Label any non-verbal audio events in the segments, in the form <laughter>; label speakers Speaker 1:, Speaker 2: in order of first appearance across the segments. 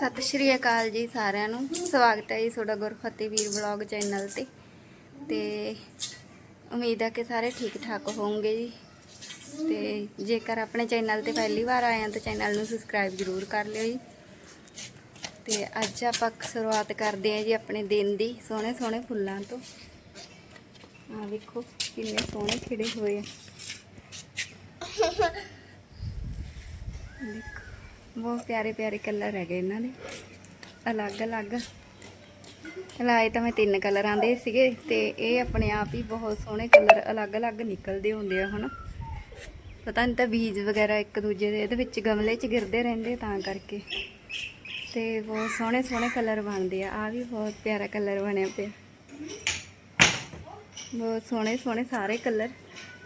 Speaker 1: ਸਤਿ ਸ਼੍ਰੀ ਅਕਾਲ ਜੀ ਸਾਰਿਆਂ ਨੂੰ। ਸਵਾਗਤ ਹੈ ਜੀ ਤੁਹਾਡਾ ਗੁਰਫਤਿਹ ਵੀਰ ਵਲੌਗ ਚੈਨਲ ਤੇ। ਤੇ ਉਮੀਦ ਹੈ ਕਿ ਸਾਰੇ ਠੀਕ ਠਾਕ ਹੋਵੋਗੇ ਜੀ। ਤੇ ਜੇਕਰ ਆਪਣੇ ਚੈਨਲ ਤੇ ਪਹਿਲੀ ਵਾਰ ਆਏ ਆ ਤਾਂ ਚੈਨਲ ਨੂੰ ਸਬਸਕ੍ਰਾਈਬ ਜ਼ਰੂਰ ਕਰ ਲਿਓ ਜੀ। ਤੇ ਅੱਜ ਆਪਾਂ ਸ਼ੁਰੂਆਤ ਕਰਦੇ ਹਾਂ ਜੀ ਆਪਣੇ ਦਿਨ ਦੀ ਸੋਹਣੇ ਸੋਹਣੇ ਫੁੱਲਾਂ ਤੋਂ। ਆ ਵੇਖੋ ਕਿੰਨੇ ਸੋਹਣੇ ਖਿੜੇ ਹੋਏ ਆ। <laughs> ਦੇਖੋ। ਬਹੁਤ ਪਿਆਰੇ ਪਿਆਰੇ ਕਲਰ ਹੈਗੇ ਇਹਨਾਂ ਦੇ। ਅਲੱਗ ਅਲੱਗ। ਲਾਏ ਤਾਂ ਮੈਂ ਤਿੰਨ ਕਲਰ ਦੇ ਸੀਗੇ ਤੇ ਇਹ ਆਪਣੇ ਆਪ ਹੀ ਬਹੁਤ ਸੋਹਣੇ ਕਲਰ ਅਲੱਗ ਅਲੱਗ ਨਿਕਲਦੇ ਹੁੰਦੇ ਆ ਹੁਣ। ਪਤਾ ਨਹੀਂ ਤਾਂ ਬੀਜ ਵਗੈਰਾ ਇੱਕ ਦੂਜੇ ਦੇ, ਇਹਦੇ ਵਿੱਚ ਗਮਲੇ 'ਚ ਗਿਰਦੇ ਰਹਿੰਦੇ ਤਾਂ ਕਰਕੇ। ਤੇ ਬਹੁਤ ਸੋਹਣੇ ਸੋਹਣੇ ਕਲਰ ਬਣਦੇ ਆ। ਆ ਵੀ ਬਹੁਤ ਪਿਆਰਾ ਕਲਰ ਬਣਿਆ ਪਿਆ। ਬਹੁਤ ਸੋਹਣੇ ਸੋਹਣੇ ਸਾਰੇ ਕਲਰ।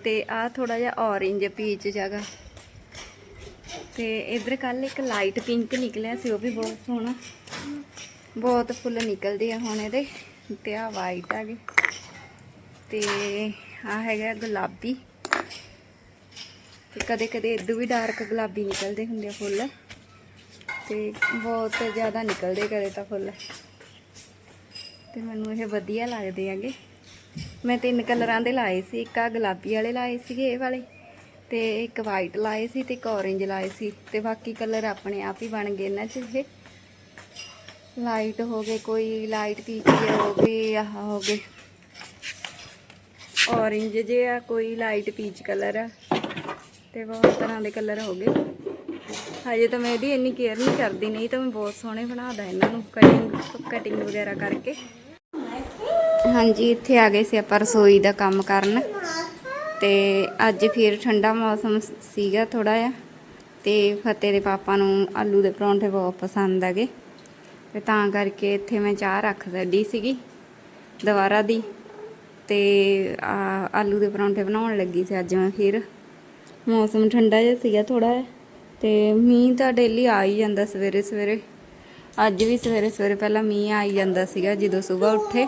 Speaker 1: ਤੇ ਆ ਥੋੜਾ ਜਿਹਾ ਔਰੇਂਜ ਪੀਚ ਜਗਾ ਤੇ ਇਧਰ ਕੱਲ ਇੱਕ ਲਾਈਟ ਪਿੰਕ ਨਿਕਲਿਆ ਸੀ, ਉਹ ਵੀ ਬਹੁਤ ਸੋਹਣਾ। ਬਹੁਤ ਫੁੱਲ ਨਿਕਲਦੇ ਆ ਹੁਣ ਇਹਦੇ, ਤੇ ਆ ਵਾਈਟ ਆ ਗਏ। ਤੇ ਆ ਹੈਗਾ ਗੁਲਾਬੀ। ਤੇ ਕਦੇ ਕਦੇ ਇਦੋਂ ਵੀ ਡਾਰਕ ਗੁਲਾਬੀ ਨਿਕਲਦੇ ਹੁੰਦੇ ਆ ਫੁੱਲ। ਤੇ ਬਹੁਤ ਜ਼ਿਆਦਾ ਨਿਕਲਦੇ ਕਦੇ ਤਾਂ ਫੁੱਲ। ਤੇ ਮੈਨੂੰ ਇਹ ਵਧੀਆ ਲੱਗਦੇ ਹੈਗੇ। ਮੈਂ ਤਿੰਨ ਕਲਰਾਂ ਦੇ ਲਾਏ ਸੀ, ਇੱਕ ਆ ਗੁਲਾਬੀ ਵਾਲੇ ਲਾਏ ਸੀਗੇ, ਇਹ ਵਾਲੇ। ਤੇ ਇੱਕ ਵਾਈਟ ਲਾਏ ਸੀ ਤੇ ਇੱਕ ਔਰੇਂਜ ਲਾਏ ਸੀ ਤੇ ਬਾਕੀ ਕਲਰ ਆਪਣੇ ਆਪ ਹੀ ਬਣ ਗਏ ਇਹਨਾਂ 'ਚ ਇਹ। ਲਾਈਟ ਹੋ ਗਏ, ਕੋਈ ਲਾਈਟ ਪੀਚ ਹੋ ਗਏ ਆਹ ਹੋ ਗਏ। ਔਰੇਂਜ ਜੇ ਆ, ਕੋਈ ਲਾਈਟ ਪੀਚ ਕਲਰ ਆ। ਤੇ ਬਹੁਤ ਤਰ੍ਹਾਂ ਦੇ ਕਲਰ ਹੋ ਗਏ। ਹਜੇ ਤਾਂ ਮੈਂ ਇਹਦੀ ਇੰਨੀ ਕੇਅਰ ਨਹੀਂ ਕਰਦੀ, ਨਹੀਂ ਤਾਂ ਮੈਂ ਬਹੁਤ ਸੋਹਣੇ ਬਣਾਦਾ ਇਹਨਾਂ ਨੂੰ ਕਟਿੰਗ ਕਟਿੰਗ ਵਗੈਰਾ ਕਰਕੇ। ਹਾਂਜੀ, ਇੱਥੇ ਆ ਗਏ ਸੀ ਆਪਾਂ ਰਸੋਈ ਦਾ ਕੰਮ ਕਰਨ। ਤੇ ਅੱਜ ਫਿਰ ਠੰਡਾ ਮੌਸਮ ਸੀਗਾ ਥੋੜਾ ਜਿਹਾ ਤੇ ਫਤਿਹ ਦੇ ਪਾਪਾ ਨੂੰ ਆਲੂ ਦੇ ਪਰੌਂਠੇ ਬਹੁਤ ਪਸੰਦ ਆਗੇ ਤੇ ਤਾਂ ਕਰਕੇ ਇੱਥੇ ਮੈਂ ਚਾਹ ਰੱਖ ਛੱਡੀ ਸੀਗੀ ਦੁਬਾਰਾ ਦੀ ਤੇ ਆਲੂ ਦੇ ਪਰੌਂਠੇ ਬਣਾਉਣ ਲੱਗੀ ਸੀ ਅੱਜ ਮੈਂ ਫਿਰ। ਮੌਸਮ ਠੰਡਾ ਜਿਹਾ ਸੀਗਾ ਥੋੜਾ ਜਿਹਾ ਤੇ ਮੀਂਹ ਤਾਂ ਡੇਲੀ ਆ ਹੀ ਜਾਂਦਾ ਸਵੇਰੇ ਸਵੇਰੇ ਅੱਜ ਵੀ ਸਵੇਰੇ ਸਵੇਰੇ ਪਹਿਲਾਂ ਮੀਂਹ ਆ ਹੀ ਜਾਂਦਾ ਸੀਗਾ ਜਦੋਂ ਸਵੇਰ ਉੱਠੇ।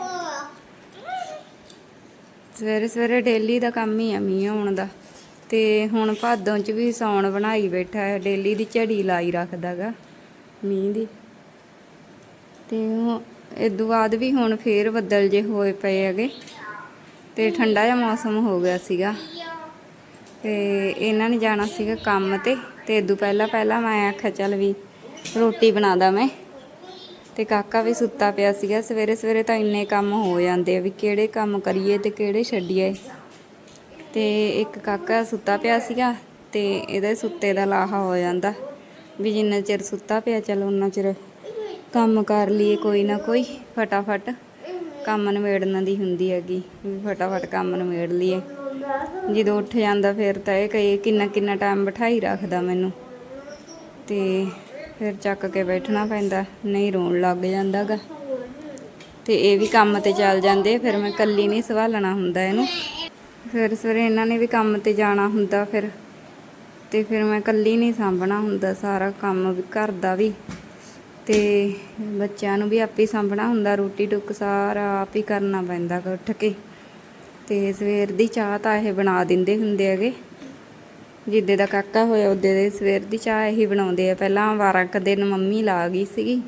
Speaker 1: ਸਵੇਰੇ ਸਵੇਰੇ ਡੇਲੀ ਦਾ ਕੰਮ ਹੀ ਆ ਮੀਂਹ ਆਉਣ ਦਾ। ਤੇ ਹੁਣ ਭਾਦੋਂ ਚ ਵੀ ਸੌਣ ਬਣਾਈ ਬੈਠਾ ਹੈ, ਡੇਲੀ ਦੀ ਝੜੀ ਲਾਈ ਰੱਖਦਾਗਾ ਮੀਂਹ ਦੀ। ਤੇ ਇਦੋਂ ਬਾਅਦ ਵੀ ਹੁਣ ਫੇਰ ਬੱਦਲ ਜੇ ਹੋਏ ਪਏ ਹੈਗੇ। ਤੇ ਠੰਡਾ ਜਿਹਾ ਮੌਸਮ ਹੋ ਗਿਆ ਸੀਗਾ। ਤੇ ਇਹਨਾਂ ਨੇ ਜਾਣਾ ਸੀਗਾ ਕੰਮ ਤੇ ਤੇ ਇਦੋਂ ਪਹਿਲਾਂ ਪਹਿਲਾਂ ਮੈਂ ਆਖਿਆ ਚੱਲ ਵੀ ਰੋਟੀ ਬਣਾਦਾ ਮੈਂ। ਤੇ ਕਾਕਾ ਵੀ ਸੁੱਤਾ ਪਿਆ ਸੀਗਾ। ਸਵੇਰੇ ਸਵੇਰੇ ਤਾਂ ਇੰਨੇ ਕੰਮ ਹੋ ਜਾਂਦੇ ਆ ਵੀ ਕਿਹੜੇ ਕੰਮ ਕਰੀਏ ਤੇ ਕਿਹੜੇ ਛੱਡੀਏ। ਤੇ ਇੱਕ ਕਾਕਾ ਸੁੱਤਾ ਪਿਆ ਸੀਗਾ ਤੇ ਇਹਦੇ ਸੁੱਤੇ ਦਾ ਲਾਹਾ ਹੋ ਜਾਂਦਾ ਵੀ ਜਿੰਨਾ ਚਿਰ ਸੁੱਤਾ ਪਿਆ ਚਲ ਉਹਨਾਂ ਚਿਰ ਕੰਮ ਕਰ ਲਈਏ ਕੋਈ ਨਾ ਕੋਈ, ਫਟਾਫਟ ਕੰਮ ਨਿਬੇੜਨ ਦੀ ਹੁੰਦੀ ਹੈਗੀ ਵੀ ਫਟਾਫਟ ਕੰਮ ਨਿਬੇੜ ਲਈਏ। ਜਦੋਂ ਉੱਠ ਜਾਂਦਾ ਫਿਰ ਤਾਂ ਇਹ ਕਈ ਕਿੰਨਾ ਕਿੰਨਾ ਟਾਈਮ ਬਿਠਾਈ ਰੱਖਦਾ ਮੈਨੂੰ। ਤੇ ਫਿਰ ਚੱਕ ਕੇ ਬੈਠਣਾ ਪੈਂਦਾ, ਨਹੀਂ ਰੋਣ ਲੱਗ ਜਾਂਦਾਗਾ। ਤੇ ਇਹ ਵੀ ਕੰਮ ਤੇ ਚੱਲ ਜਾਂਦੇ, ਫਿਰ ਮੈਂ ਇਕੱਲੀ ਨਹੀਂ ਸੰਭਾਲਣਾ ਹੁੰਦਾ ਇਹਨੂੰ। ਫਿਰ ਸਵੇਰੇ ਇਹਨਾਂ ਨੇ ਵੀ ਕੰਮ ਤੇ ਜਾਣਾ ਹੁੰਦਾ ਫਿਰ, ਤੇ ਫਿਰ ਮੈਂ ਇਕੱਲੀ ਨਹੀਂ ਸਾਂਭਣਾ ਹੁੰਦਾ ਸਾਰਾ ਕੰਮ ਵੀ ਘਰ ਦਾ ਵੀ। ਤੇ ਬੱਚਿਆਂ ਨੂੰ ਵੀ ਆਪੇ ਹੀ ਸਾਂਭਣਾ ਹੁੰਦਾ, ਰੋਟੀ ਟੁੱਕ ਸਾਰਾ ਆਪ ਹੀ ਕਰਨਾ ਪੈਂਦਾ ਉੱਠ ਕੇ। ਤੇ ਸਵੇਰ ਦੀ ਚਾਹ ਤਾਂ ਇਹ ਬਣਾ ਦਿੰਦੇ ਹੁੰਦੇ ਹੈਗੇ। ਜਿੱਦੇ ਦਾ ਕਾਕਾ ਹੋਇਆ, ਉਹਦੇ ਦੇ ਸਵੇਰ ਦੀ ਚਾਹ ਇਹੀ ਬਣਾਉਂਦੇ ਆ। ਪਹਿਲਾਂ 12 ਕੁ ਦਿਨ ਮੰਮੀ ਲਾ ਗਈ ਸੀਗੀ,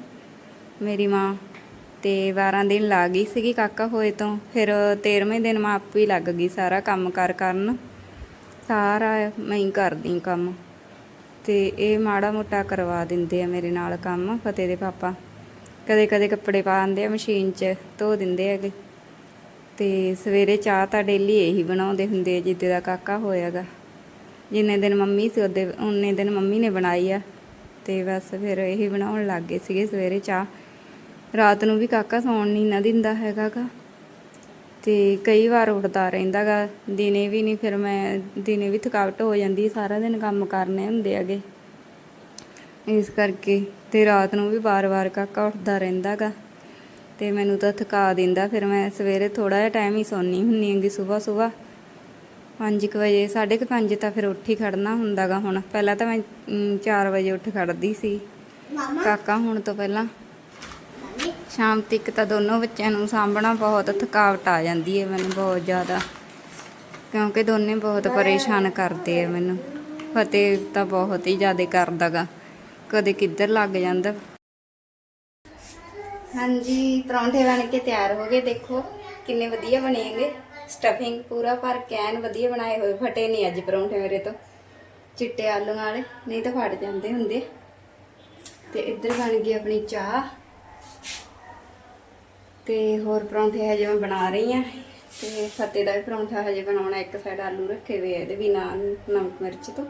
Speaker 1: ਮੇਰੀ ਮਾਂ, ਤੇ 12 ਦਿਨ ਲਾ ਗਈ ਸੀਗੀ ਕਾਕਾ ਹੋਏ ਤੋਂ। ਫਿਰ 13ਵੇਂ ਦਿਨ ਮਾਂ ਆਪੇ ਹੀ ਲੱਗ ਗਈ ਸਾਰਾ ਕੰਮ ਕਰ ਕਰਨ। ਸਾਰਾ ਮੈਂ ਹੀ ਕਰਦੀ ਕੰਮ। ਤੇ ਇਹ ਮਾੜਾ ਮੋਟਾ ਕਰਵਾ ਦਿੰਦੇ ਆ ਮੇਰੇ ਨਾਲ ਕੰਮ, ਫਤਿਹ ਦੇ ਪਾਪਾ। ਕਦੇ ਕਦੇ ਕੱਪੜੇ ਪਾ ਦਿੰਦੇ ਆ ਮਸ਼ੀਨ 'ਚ, ਧੋ ਦਿੰਦੇ ਹੈਗੇ। ਤੇ ਸਵੇਰੇ ਚਾਹ ਤਾਂ ਡੇਲੀ ਇਹੀ ਬਣਾਉਂਦੇ ਹੁੰਦੇ ਆ ਜਿੱਦੇ ਦਾ ਕਾਕਾ ਹੋਇਆਗਾ। ਜਿੰਨੇ ਦਿਨ ਮੰਮੀ ਸੀ, ਉਹਦੇ ਉਨੇ ਦਿਨ ਮੰਮੀ ਨੇ ਬਣਾਈ ਆ। ਤੇ ਬਸ ਫਿਰ ਇਹੀ ਬਣਾਉਣ ਲੱਗ ਗਏ ਸੀਗੇ ਸਵੇਰੇ ਚਾਹ। ਰਾਤ ਨੂੰ ਵੀ ਕਾਕਾ ਸੌਣ ਨਹੀਂ ਨਾ ਦਿੰਦਾ ਹੈਗਾਗਾ। ਤੇ ਕਈ ਵਾਰ ਉੱਠਦਾ ਰਹਿੰਦਾਗਾ। ਦਿਨੇ ਵੀ ਨਹੀਂ ਫਿਰ ਮੈਂ ਦਿਨੇ ਵੀ ਥਕਾਵਟ ਹੋ ਜਾਂਦੀ, ਸਾਰਾ ਦਿਨ ਕੰਮ ਕਰਨੇ ਹੁੰਦੇ ਹੈਗੇ। ਇਸ ਕਰਕੇ ਤੇ ਰਾਤ ਨੂੰ ਵੀ ਵਾਰ-ਵਾਰ ਕਾਕਾ ਉੱਠਦਾ ਰਹਿੰਦਾਗਾ। ਤੇ ਮੈਨੂੰ ਤਾਂ ਥਕਾ ਦਿੰਦਾ, ਫਿਰ ਮੈਂ ਸਵੇਰੇ ਥੋੜਾ ਜਿਹਾ ਟਾਈਮ ਹੀ ਸੌਣੀ ਹੁੰਨੀ ਹੈਗੀ ਸਵੇਰ ਸਵੇਰ 5 ਵਜੇ 5:30 ਤਾਂ ਫਿਰ ਉੱਠ ਹੀ ਖੜਨਾ ਹੁੰਦਾਗਾ ਹੁਣ। ਪਹਿਲਾਂ ਤਾਂ ਮੈਂ 4 ਵਜੇ ਉੱਠ ਖੜਦੀ ਸੀ। ਕਾਕਾ ਹੁਣ ਤੋਂ ਪਹਿਲਾਂ। ਸ਼ਾਮ ਤੱਕ ਤਾਂ ਦੋਨੋਂ ਬੱਚਿਆਂ ਨੂੰ ਸਾਂਭਣਾ ਬਹੁਤ ਥਕਾਵਟ ਆ ਜਾਂਦੀ ਹੈ ਮੈਨੂੰ ਬਹੁਤ ਜ਼ਿਆਦਾ। ਕਿਉਂਕਿ ਦੋਨੇ ਬਹੁਤ ਪਰੇਸ਼ਾਨ ਕਰਦੇ ਆ ਮੈਨੂੰ। ਫਤਿਹ ਤਾਂ ਬਹੁਤ ਹੀ ਜ਼ਿਆਦਾ ਕਰਦਾਗਾ। ਕਦੇ ਕਿੱਧਰ ਲੱਗ ਜਾਂਦਾ। ਹਾਂਜੀ ਪਰੌਂਠੇ ਬਣ ਕੇ ਤਿਆਰ ਹੋ ਗਏ। ਦੇਖੋ ਕਿੰਨੇ ਵਧੀਆ ਬਣੇਗੇ ਸਟਫਿੰਗ ਪੂਰਾ ਭਰ ਕੇ ਐਨ ਵਧੀਆ ਬਣਾਏ ਹੋਏ, ਫਟੇ ਨਹੀਂ ਅੱਜ ਪਰੌਂਠੇ ਮੇਰੇ ਤੋਂ। ਚਿੱਟੇ ਆਲੂ ਵਾਲੇ, ਨਹੀਂ ਤਾਂ ਫਟ ਜਾਂਦੇ ਹੁੰਦੇ। ਤੇ ਇੱਧਰ ਬਣ ਗਈ ਆਪਣੀ ਚਾਹ। ਤੇ ਹੋਰ ਪਰੌਂਠੇ ਹਜੇ ਮੈਂ ਬਣਾ ਰਹੀ ਆ ਤੇ ਫਤਿਹ ਦਾ ਵੀ ਪਰੌਂਠਾ ਹਜੇ ਬਣਾਉਣਾ, ਇੱਕ ਸਾਈਡ ਆਲੂ ਰੱਖੇ ਹੋਏ ਆ ਇਹਦੇ ਵੀ ਨਾਲ ਨਮਕ ਮਿਰਚ ਤੋਂ।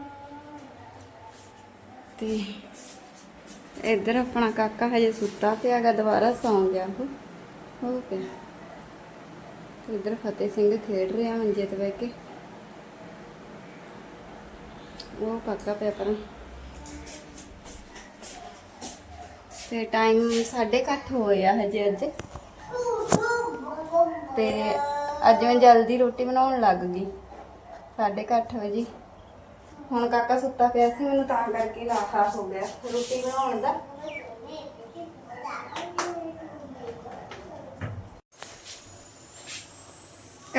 Speaker 1: ਤੇ ਇੱਧਰ ਆਪਣਾ ਕਾਕਾ ਹਜੇ ਸੁੱਤਾ ਪਿਆਗਾ ਦੁਬਾਰਾ ਸੌਂ ਗਿਆ ਉਹ। ਹੋ ਪਿਆ ਇੱਧਰ ਫਤਿਹ ਸਿੰਘ ਖੇਡ ਰਿਹਾ ਮੰਜੇ ਤੇ ਬਹਿ ਕੇ। ਉਹ ਕਾਕਾ ਪਿਆ ਪਰ। ਤੇ ਟਾਈਮ 8:30 ਹੋਇਆ ਹਜੇ ਅੱਜ। ਤੇ ਅੱਜ ਮੈਂ ਜਲਦੀ ਰੋਟੀ ਬਣਾਉਣ ਲੱਗ ਗਈ। 8:30 ਵਜੇ। ਹੁਣ ਕਾਕਾ ਸੁੱਤਾ ਪਿਆ ਸੀ, ਮੈਨੂੰ ਤਾਂ ਕਰਕੇ ਲਾਖਾ ਹੋ ਗਿਆ ਰੋਟੀ ਬਣਾਉਣ ਦਾ।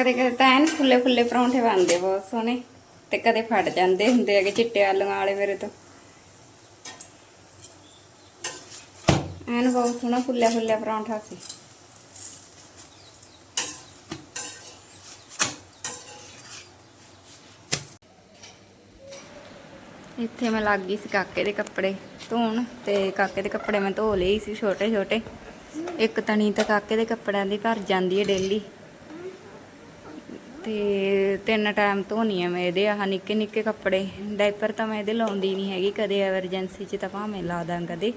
Speaker 1: ਕਦੇ ਕਦੇ ਤਾਂ ਐਨ ਫੁੱਲੇ ਫੁੱਲੇ ਪਰੌਂਠੇ ਬਣਦੇ ਬਹੁਤ ਸੋਹਣੇ ਤੇ ਕਦੇ ਫਟ ਜਾਂਦੇ ਹੁੰਦੇ ਹੈਗੇ ਚਿੱਟੇ ਆਲੂਆਂ ਵਾਲੇ ਮੇਰੇ ਤੋਂ। ਐਨ ਬਹੁਤ ਸੋਹਣਾ ਫੁੱਲਿਆ ਫੁੱਲਿਆ ਪਰੌਂਠਾ ਸੀ। ਇੱਥੇ ਮੈਂ ਲੱਗ ਗਈ ਸੀ ਕਾਕੇ ਦੇ ਕੱਪੜੇ ਧੋਣ ਤੇ ਕਾਕੇ ਦੇ ਕੱਪੜੇ ਮੈਂ ਧੋ ਲਏ ਸੀ ਛੋਟੇ ਛੋਟੇ। ਇੱਕ ਤਣੀ ਤਾਂ ਕਾਕੇ ਦੇ ਕੱਪੜਿਆਂ ਦੀ ਭਰ ਜਾਂਦੀ ਹੈ ਡੇਲੀ। ਤੇ ਤਿੰਨ ਟਾਈਮ ਧੋਨੀ ਆ ਮੈਂ ਇਹਦੇ, ਆਹ ਨਿੱਕੇ ਨਿੱਕੇ ਕੱਪੜੇ। ਡਾਈਪਰ ਤਾਂ ਮੈਂ ਇਹਦੇ ਲਾਉਂਦੀ ਨਹੀਂ ਹੈਗੀ ਕਦੇ ਐਮਰਜੈਂਸੀ 'ਚ ਤਾਂ ਭਾਵੇਂ ਲਾ ਦਾਂ ਕਦੇ।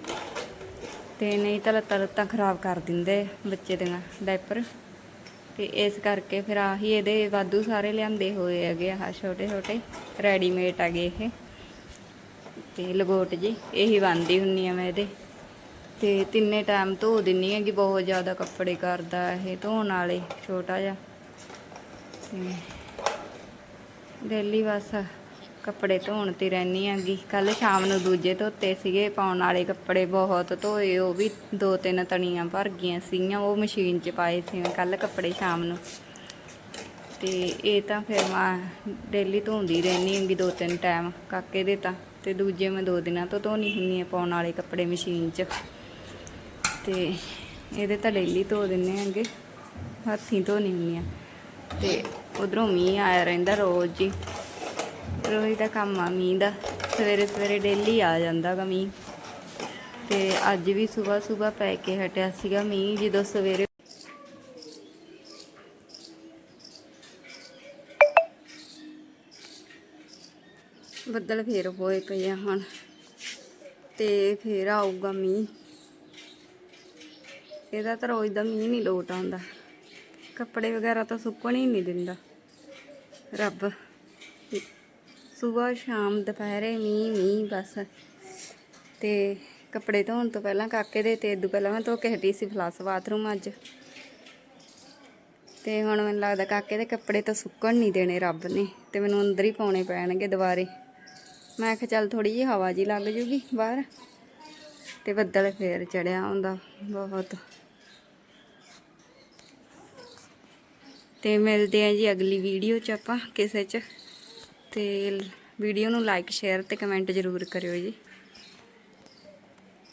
Speaker 1: ਤੇ ਨਹੀਂ ਤਾਂ ਲੱਤਾਂ ਲੱਤਾਂ ਖਰਾਬ ਕਰ ਦਿੰਦੇ ਬੱਚੇ ਦੀਆਂ ਡਾਈਪਰ ਤੇ ਇਸ ਕਰਕੇ ਫਿਰ ਆਹੀ ਇਹਦੇ ਵਾਧੂ ਸਾਰੇ ਲਿਆਂਦੇ ਹੋਏ ਹੈਗੇ ਆਹ ਛੋਟੇ ਛੋਟੇ ਰੈਡੀਮੇਡ ਹੈਗੇ ਇਹ। ਤੇ ਲਗੋਟ ਜੀ, ਇਹੀ ਬੰਦੀ ਹੁੰਨੀ ਆ ਮੈਂ ਇਹਦੇ। ਤੇ ਤਿੰਨੇ ਟਾਈਮ ਧੋ ਦਿੰਨੀ ਹੈਗੀ, ਬਹੁਤ ਜ਼ਿਆਦਾ ਕੱਪੜੇ ਕਰਦਾ ਇਹ ਧੋਣ ਵਾਲੇ, ਛੋਟਾ ਜਿਹਾ। ਤੇ ਡੇਲੀ ਬਸ ਕੱਪੜੇ ਧੋਣ ਤੇ ਰਹਿਨੀ ਹੈਗੀ। ਕੱਲ ਸ਼ਾਮ ਨੂੰ ਦੂਜੇ ਧੋਤੇ ਸੀਗੇ, ਪਾਉਣ ਵਾਲੇ ਕੱਪੜੇ ਬਹੁਤ ਧੋਏ, ਉਹ ਵੀ ਦੋ ਤਿੰਨ ਤਣੀਆਂ ਭਰ ਗਈਆਂ ਸੀਗੀਆਂ, ਉਹ ਮਸ਼ੀਨ 'ਚ ਪਾਏ ਸੀ ਮੈਂ ਕੱਲ ਕੱਪੜੇ ਸ਼ਾਮ ਨੂੰ। ਤੇ ਇਹ ਤਾਂ ਫਿਰ ਮੈਂ ਡੇਲੀ ਧੋਂਦੀ ਰਹਿੰਦੀ ਹੈਗੀ ਦੋ ਤਿੰਨ ਟਾਈਮ ਕਾਕੇ ਦੇ ਤਾਂ, ਤੇ ਦੂਜੇ ਮੈਂ ਦੋ ਦਿਨਾਂ ਤੋਂ ਧੋਣੀ ਹੁੰਨੀ ਆ ਪਾਉਣ ਵਾਲੇ ਕੱਪੜੇ ਮਸ਼ੀਨ 'ਚ। ਤੇ ਇਹਦੇ ਤਾਂ ਡੇਲੀ ਧੋ ਦਿੰਨੇ ਆਂਗੇ ਹੱਥੀਂ ਧੋਣੀ ਹੁੰਨੀ ਆ ਤੇ ਉਧਰੋਂ ਮੀਂਹ ਆਇਆ ਰਹਿੰਦਾ ਰੋਜ਼ ਹੀ। ਰੋਜ਼ ਦਾ ਕੰਮ ਆ ਮੀਂਹ ਦਾ। ਸਵੇਰੇ ਸਵੇਰੇ ਡੇਲੀ ਆ ਜਾਂਦਾ ਗਾ ਮੀਂਹ। ਤੇ ਅੱਜ ਵੀ ਸਵੇਰ ਸਵੇਰ ਪੈ ਕੇ ਹਟਿਆ ਸੀਗਾ ਮੀਂਹ, ਜਦੋਂ ਸਵੇਰੇ ਬੱਦਲ ਫੇਰ ਹੋਏ ਪਏ ਆ ਹੁਣ। ਤੇ ਫੇਰ ਆਊਗਾ ਮੀਂਹ। ਇਹਦਾ ਤਾਂ ਰੋਜ਼ ਦਾ ਮੀਂਹ ਨਹੀਂ ਲੋਟ ਆਉਂਦਾ। ਕੱਪੜੇ ਵਗੈਰਾ ਤਾਂ ਸੁੱਕਣ ਹੀ ਨਹੀਂ ਦਿੰਦਾ। ਰੱਬ ਸਵੇਰ ਸ਼ਾਮ, ਦੁਪਹਿਰੇ, ਮੀਂਹ ਮੀਂਹ ਬਸ। ਤੇ ਕੱਪੜੇ ਧੋਣ ਤੋਂ ਪਹਿਲਾਂ ਕਾਕੇ ਦੇ ਤੇ ਇਦੋਂ ਪਹਿਲਾਂ ਮੈਂ ਧੋ ਕੇ ਹਟੀ ਸੀ ਫਲਸ ਬਾਥਰੂਮ ਅੱਜ। ਤੇ ਹੁਣ ਮੈਨੂੰ ਲੱਗਦਾ ਕਾਕੇ ਦੇ ਕੱਪੜੇ ਤਾਂ ਸੁੱਕਣ ਨਹੀਂ ਦੇਣੇ ਰੱਬ ਨੇ ਤੇ ਮੈਨੂੰ ਅੰਦਰ ਹੀ ਪਾਉਣੇ ਪੈਣਗੇ ਦੁਬਾਰੇ। ਮੈਂ ਕਿਹਾ ਚੱਲ ਥੋੜੀ ਜਿਹੀ ਹਵਾ ਜੀ ਲੱਗ ਜੂਗੀ ਬਾਹਰ। ਤੇ ਬੱਦਲ ਫੇਰ ਚੜਿਆ ਹੁੰਦਾ ਬਹੁਤ। ਤੇ ਮਿਲਦੇ ਆ ਜੀ ਅਗਲੀ ਵੀਡੀਓ ਚ ਆਪਾਂ ਕਿਸੇ ਚ। ਤੇ ਵੀਡੀਓ ਨੂੰ ਲਾਈਕ ਸ਼ੇਅਰ ਤੇ ਕਮੈਂਟ ਜ਼ਰੂਰ ਕਰਿਓ ਜੀ।